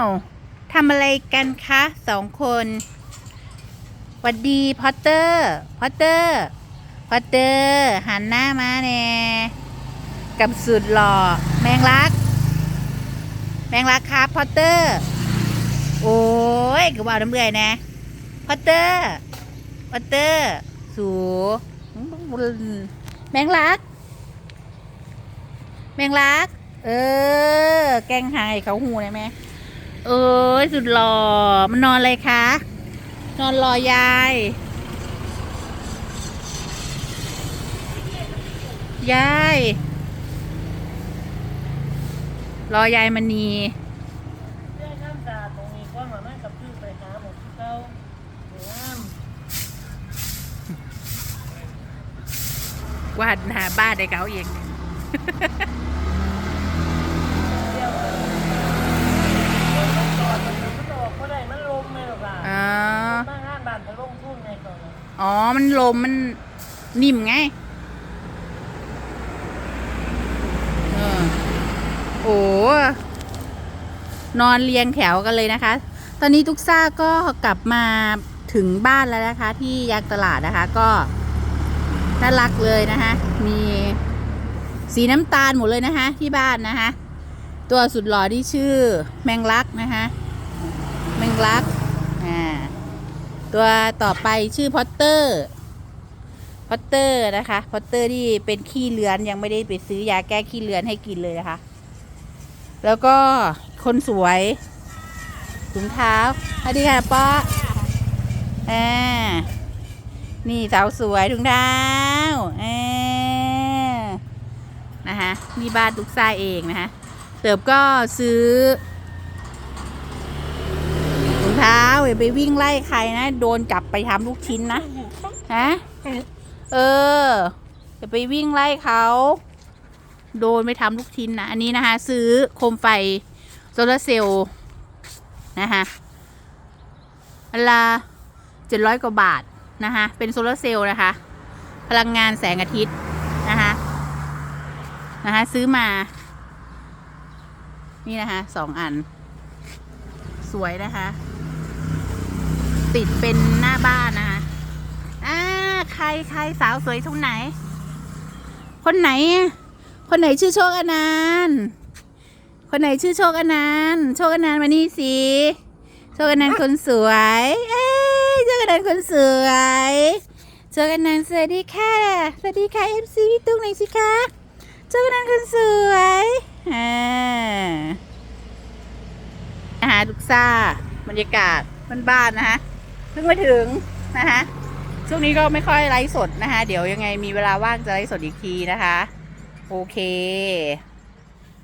วทำอะไรกันคะสองคนหวัดดีพอตเตอร์พอตเตอร์พอตเตอร์หันหน้ามาแน่กับสุดหล่อแมงลัก แมงลักครับพอตเตอร์ โอ้ยกูบอกน้ำเบื่อนะพอตเตอร์พอตเตอร์สูแมงลัก แมงลัก เออ แกงหายเขาหูได้ไหม เอ้ยสุดหล่อ มันนอนอะไรคะ นอนรอยาย ยาย รอยายมณีเรื่องข้ามตาตรงนี้ก็มาแม่กับพี่ไปหาหมดที่เก้าหนูห้ามวาดหาบ้านให้เขาเอง เดียวมันต่อมันมันออกก็ได้มันลมไม่หรอกล่ะ อ๋อ บ้านห้านบ้านจะลงทุ่งไงก่ อ๋อ มันลมมันนิ่มไง เออ โอ้นอนเรียงแถวกันเลยนะคะ ตอนนี้ทุกซ่าก็กลับมาถึงบ้านแล้วนะคะ ที่ยางตลาดนะคะ ก็น่ารักเลยนะคะ มีสีน้ำตาลหมดเลยนะคะ ที่บ้านนะคะ ตัวสุดหล่อที่ชื่อแมงลักนะคะ แมงลักอ่า ตัวต่อไปชื่อพอตเตอร์พอตเตอร์นะคะพอตเตอร์ที่เป็นขี้เลือนยังไม่ได้ไปซื้อยาแก้ขี้เลือนให้กินเลยนะคะ แล้วก็คนสวยถุงเท้าสวัสดีค่ะป้าอ่านี่สาวสวยถุงเท้าอ่านะคะนี่บ้านตุกซ่าเองนะคะเติบก็ซื้อ ถุงเท้า อย่าไปวิ่งไล่ใครนะ โดนจับไปทำลูกชิ้นนะฮะเอออย่าไปวิ่งไล่เขาโดนไปทำลูกชิ้นนะ อันนี้นะคะ ซื้อโคมไฟโซลาร์เซลล์นะคะอันละเจ็ดร้อยกว่าบาทนะคะ เป็นโซลาร์เซลล์นะคะ พลังงานแสงอาทิตย์นะคะนะคะซื้อมา นี่นะคะสองอัน สวยนะคะ ติดเป็นหน้าบ้านนะคะอ่าใครใครสาวสวยตรงไหน คนไหนอะคนไหนชื่อโชคอนันต์คนไหนชื่อโชคอนันต์โชคอนันต์มานี่สิโชคอนันต์คนสวย เอ้ยโชคอนันต์คนสวยโชคอนันต์สวัสดีค่ะ สวัสดีค่ะเอฟซีพี่ตุ้งหน่อยสิคะโชคอนันต์คนสวยอ่าอาหารทุกซ่าบรรยากาศบ้านๆนะคะ เพิ่งมาถึงนะคะช่วงนี้ก็ไม่ค่อยไลฟ์สดนะคะ เดี๋ยวยังไงมีเวลาว่างจะไลฟ์สดอีกทีนะคะ โอเค